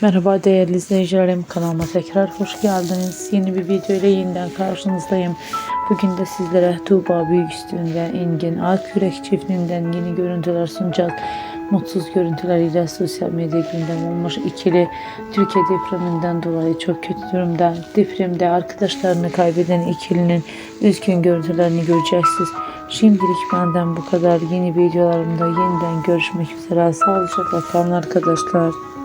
Merhaba değerli izleyicilerim kanalıma tekrar hoş geldiniz. Yeni bir video ile yeniden karşınızdayım. Bugün de sizlere Tuğba Büyüküstün ve Engin Akürek çiftinden yeni görüntüler sunacağız. Mutsuz görüntüleriyle sosyal medya gündem olmuş ikili Türkiye depreminden dolayı çok kötü durumda. Depremde arkadaşlarını kaybeden ikilinin üzgün görüntülerini göreceksiniz. Şimdilik benden bu kadar. Yeni videolarımda yeniden görüşmek üzere. Sağlıcakla kalın arkadaşlar.